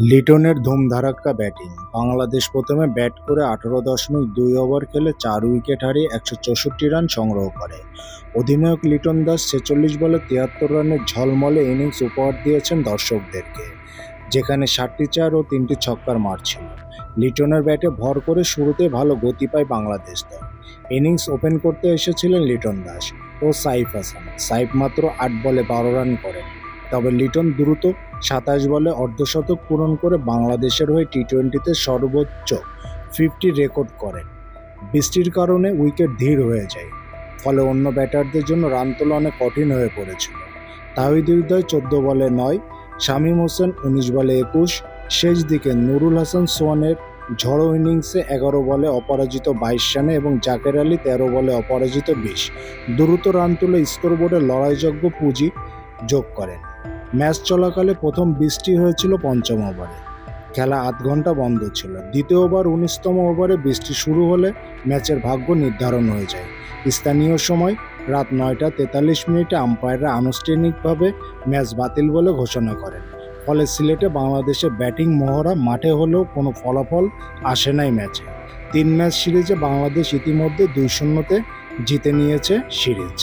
লিটনের ধুমধারাক্কা ব্যাটিং। বাংলাদেশ প্রথমে ব্যাট করে আঠারো দশমিক দুই ওভার খেলে চার উইকেট হারিয়ে একশো চৌষট্টি রান সংগ্রহ করে। অধিনায়ক লিটন দাস ছেচল্লিশ বলে তিয়াত্তর রানের ঝলমলে ইনিংস উপহার দিয়েছেন দর্শকদেরকে, যেখানে সাতটি চার ও তিনটি ছক্কার মার ছিল। লিটনের ব্যাটে ভর করে শুরুতে ভালো গতি পায় বাংলাদেশ দল। ইনিংস ওপেন করতে এসেছিলেন লিটন দাস ও সাইফ হাসান। সাইফ মাত্র আট বলে বারো রান করেন। তবে লিটন দ্রুত সাতাশ বলে অর্ধশতক পূরণ করে বাংলাদেশের হয়ে টি টোয়েন্টিতে সর্বোচ্চ ফিফটি রেকর্ড করেন। বৃষ্টির কারণে উইকেট ধীর হয়ে যায়, ফলে অন্য ব্যাটারদের জন্য রান তোলা অনেক কঠিন হয়ে পড়েছিল। তাহিদ হৃদয় চোদ্দ বলে নয়, শামীম হোসেন উনিশ বলে একুশ, শেষ দিকে নুরুল হাসান সোয়ানের ঝড়ো ইনিংসে এগারো বলে অপরাজিত বাইশ রানে এবং জাকের আলী তেরো বলে অপরাজিত বিশ। দ্রুত রান তুলে স্কোরবোর্ডে লড়াইযোগ্য পুঁজি যোগ করেন। ম্যাচ চলাকালে প্রথম বৃষ্টি হয়েছিল পঞ্চম ওভারে। খেলা আধ ঘণ্টা বন্ধ ছিল। দ্বিতীয় ওভার উনিশতম ওভারে বৃষ্টি শুরু হলে ম্যাচের ভাগ্য নির্ধারণ হয়ে যায়। স্থানীয় সময় রাত নয়টা তেতাল্লিশ মিনিটে আম্পায়াররা আনুষ্ঠানিকভাবে ম্যাচ বাতিল বলে ঘোষণা করেন। ফলে সিলেটে বাংলাদেশের ব্যাটিং মহড়া মাঠে হলেও কোনো ফলাফল আসে নাই ম্যাচে। তিন ম্যাচ সিরিজে বাংলাদেশ ইতিমধ্যে দুই শূন্যতে জিতে নিয়েছে সিরিজ।